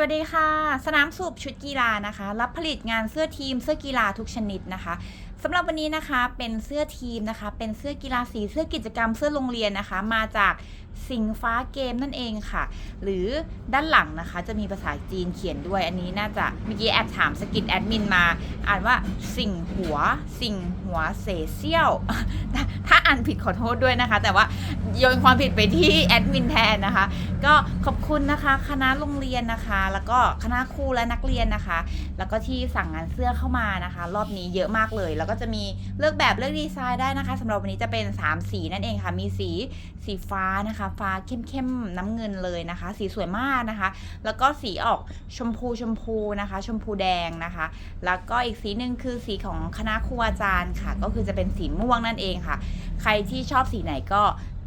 สวัสดีค่ะ สนามสูบชุดกีฬานะคะ รับผลิตงานเสื้อทีมเสื้อกีฬาทุกชนิดนะคะ สำหรับวันนี้นะคะเป็นเสื้อทีมนะคะ เป็นเสื้อกีฬาสีเสื้อกิจกรรมเสื้อโรงเรียนนะคะ มาจากสิงฟ้าเกมนั่นเองค่ะ หรือด้านหลังนะคะ จะมีภาษาจีนเขียนด้วย อันนี้น่าจะเมื่อกี้แอบถามสกิดแอดมินมา อ่านว่าสิงหัวสิงหัวเสเซี่ยว ถ้าอ่านผิดขอโทษด้วยนะคะ แต่ว่าโยนความผิดไปที่แอดมินแทนนะคะ ก็ขอบคุณนะคะคณะโรงเรียนนะคะ แล้วก็คณะครูและนักเรียนนะคะ แล้วก็ที่สั่งงานเสื้อเข้ามานะคะ รอบนี้เยอะมากเลยแล้วก็จะมีเลือกแบบเลือกดีไซน์ได้นะคะสำหรับวันนี้จะเป็น 3 สีนั่นเองค่ะ มีสีสีฟ้านะคะ ฟ้าเข้มๆน้ำเงินเลยนะคะ สีสวยมากนะคะ แล้วก็สีออกชมพูชมพูนะคะ ชมพูแดงนะคะ แล้วก็อีกสีหนึ่งคือสีของคณะครูอาจารย์ค่ะ ก็คือจะเป็นสีม่วงนั่นเองค่ะ ใครที่ชอบสีไหนก็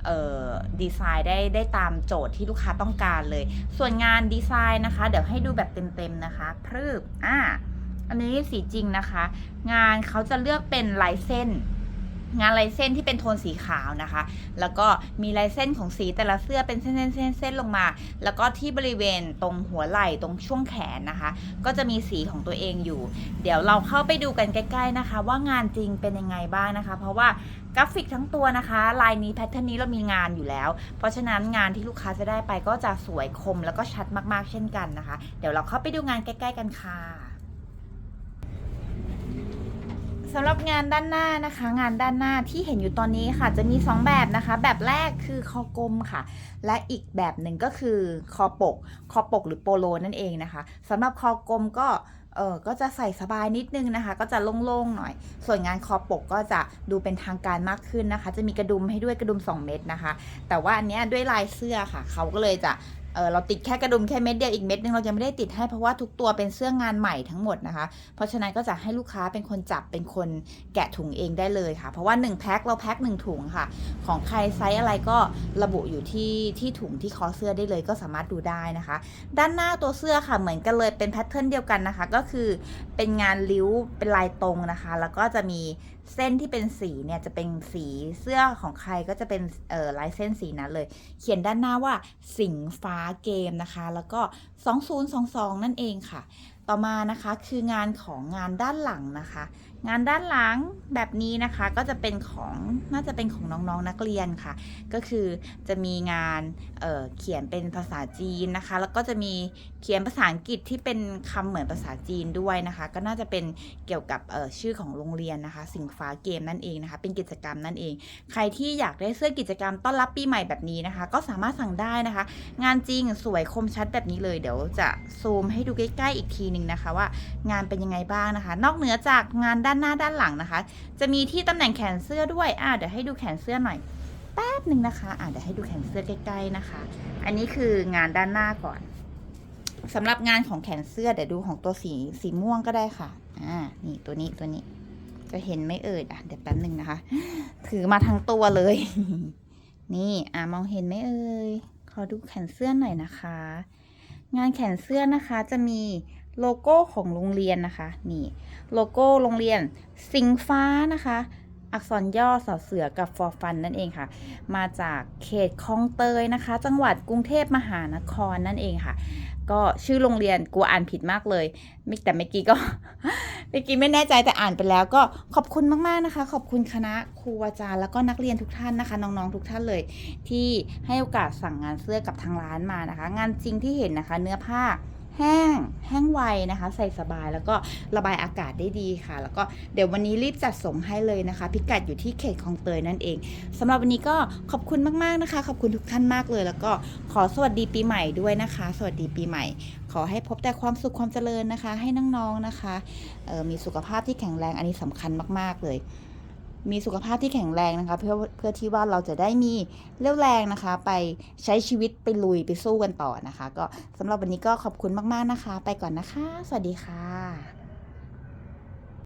ออดีไซน์ได้ได้ตามโจทย์ที่ลูกค้าต้องการเลย ส่วนงานดีไซน์นะคะ เดี๋ยวให้ดูแบบเต็มๆนะคะพรึบอ่า อันนี้สีจริงนะคะ งานเขาจะเลือกเป็นลายเส้น งานลายเส้นที่เป็นโทนสีขาวนะคะ แล้วก็มีลายเส้นของสีแต่ละเสื้อเป็นเส้นๆเส้นเส้นลงมา แล้วก็ที่บริเวณตรงหัวไหล่ตรงช่วงแขนนะคะ ก็จะมีสีของตัวเองอยู่ เดี๋ยวเราเข้าไปดูกันใกล้ ๆนะคะ ว่างานจริงเป็นยังไงบ้างนะคะ เพราะว่ากราฟิกทั้งตัวนะคะ ลายนี้แพทเทิร์นนี้เรามีงานอยู่แล้ว เพราะฉะนั้นงานที่ลูกค้าจะได้ไปก็จะสวยคมแล้วก็ชัดมากๆเช่นกันนะคะ เดี๋ยวเราเข้าไปดูงานใกล้ ๆ กันค่ะ สำหรับงานด้านหน้านะคะ งานด้านหน้าที่เห็นอยู่ตอนนี้ค่ะ จะมี 2 แบบนะคะ แบบแรกคือคอกลมค่ะ และอีกแบบหนึ่งก็คือคอปก คอปกหรือโปโลนั่นเองนะคะสำหรับคอกลมก็เออก็จะใส่สบายนิดนึงนะคะ ก็จะโล่งๆหน่อย ส่วนงานคอปกก็จะดูเป็นทางการมากขึ้นนะคะ จะมีกระดุมให้ด้วยกระดุม 2 เม็ดนะคะ แต่ว่าอันเนี้ยด้วยลายเสื้อค่ะ เขาก็เลยจะ เออเราติดแค่กระดุมแค่เม็ดเดียวอีกเม็ดนึงเรายังไม่ได้ติดให้เพราะว่าทุกตัวเป็นเสื้องานใหม่ทั้งหมดนะคะ เพราะฉะนั้นก็จะให้ลูกค้าเป็นคนจับเป็นคนแกะถุงเองได้เลยค่ะ เพราะว่า1แพ็คเราแพ็ค1ถุงค่ะ ของใครไซส์อะไรก็ระบุอยู่ที่ที่ถุงที่คอเสื้อได้เลยก็สามารถดูได้นะคะ ด้านหน้าตัวเสื้อค่ะเหมือนกันเลยเป็นแพทเทิร์นเดียวกันนะคะ ก็คือเป็นงานริ้วเป็นลายตรงนะคะ แล้วก็จะมีเส้นที่เป็นสีเนี่ยจะเป็นสีเสื้อของใครก็จะเป็นเอ่อลายเส้นสีนั้นเลย เขียนด้านหน้าว่าสิงฟ้าเกมนะคะ แล้วก็ 2022 นั่นเองค่ะต่อมานะคะคืองานของงานด้านหลังนะคะ งานด้านหลังแบบนี้นะคะก็จะเป็นของน่าจะเป็นของน้องๆนนักเรียนค่ะ ก็คือจะมีงานเเขียนเป็นภาษาจีนนะคะ แล้วก็จะมีเขียนภาษาอังกฤษที่เป็นคำเหมือนภาษาจีนด้วยนะคะ ก็น่าจะเป็นเกี่ยวกับชื่อของโรงเรียนนะคะ สิงฟ้าเกมนั่นเองนะคะ เป็นกิจกรรมนั่นเอง ใครที่อยากได้เสื้อกิจกรรมต้อนรับปีใหม่แบบนี้นะคะ ก็สามารถสั่งได้นะคะ งานจริงสวยคมชัดแบบนี้เลยเดี๋ยวจะซูมให้ดูใกล้ๆอีกทีนึ่งนะคะว่างานเป็นยังไงบ้างนะคะ นอกเหนือจากงานด้านหน้าด้านหลังนะคะ จะมีที่ตำแหน่งแขนเสื้อด้วยอ่าเดี๋ยวให้ดูแขนเสื้อหน่อยแป๊บหนึ่งนะคะอ่าเดี๋ยวให้ดูแขนเสื้อใกล้ๆนะคะ อันนี้คืองานด้านหน้าก่อนสำหรับงานของแขนเสื้อเดี๋ยวดูของตัวสีสีม่วงก็ได้ค่ะอ่านี่ตัวนี้ตัวนี้จะเห็นไม่เอ่ยอะเดี๋ยวแป๊บหนึ่งนะคะ ถือมาทั้งตัวเลย นี่อ่ามองเห็นไหมเอ่ยขอดูแขนเสื้อหน่อยนะคะ งานแขนเสื้อนะคะจะมี โลโก้ของโรงเรียนนะคะ นี่ โลโก้โรงเรียนสิงฟ้านะคะ อักษรย่อสอเสือกับฟอร์ฟันนั่นเองค่ะ มาจากเขตคลองเตยนะคะ จังหวัดกรุงเทพมหานครนั่นเองค่ะ ก็ชื่อโรงเรียนกูอ่านผิดมากเลยม่แต่เมื่อกี้ก็เมื่อกี้ไม่แน่ใจแต่อ่านไปแล้วก็ขอบคุณมากๆนะคะ ขอบคุณคณะครูอาจารย์แล้วก็นักเรียนทุกท่านนะคะ น้องๆทุกท่านเลย ที่ให้โอกาสสั่งงานเสื้อกับทางร้านมานะคะ งานจริงที่เห็นนะคะ เนื้อผ้า แห้งแห้งไวนะคะ ใส่สบายแล้วก็ระบายอากาศได้ดีค่ะ แล้วก็เดี๋ยววันนี้รีบจัดส่งให้เลยนะคะ พิกัดอยู่ที่เขตคลองเตยนั่นเองสำหรับวันนี้ก็ขอบคุณมากๆนะคะ ขอบคุณทุกท่านมากเลย แล้วก็ขอสวัสดีปีใหม่ด้วยนะคะ สวัสดีปีใหม่ ขอให้พบแต่ความสุขความเจริญนะคะ ให้น้องๆนะคะออมีสุขภาพที่แข็งแรงอันนี้สำคัญมากๆเลย มีสุขภาพที่แข็งแรงนะคะ เพื่อเพื่อที่ว่าเราจะได้มีเรี่ยวแรงนะคะ ไปใช้ชีวิตไปลุยไปสู้กันต่อนะคะ ก็สำหรับวันนี้ก็ขอบคุณมากๆนะคะ ไปก่อนนะคะ สวัสดีค่ะ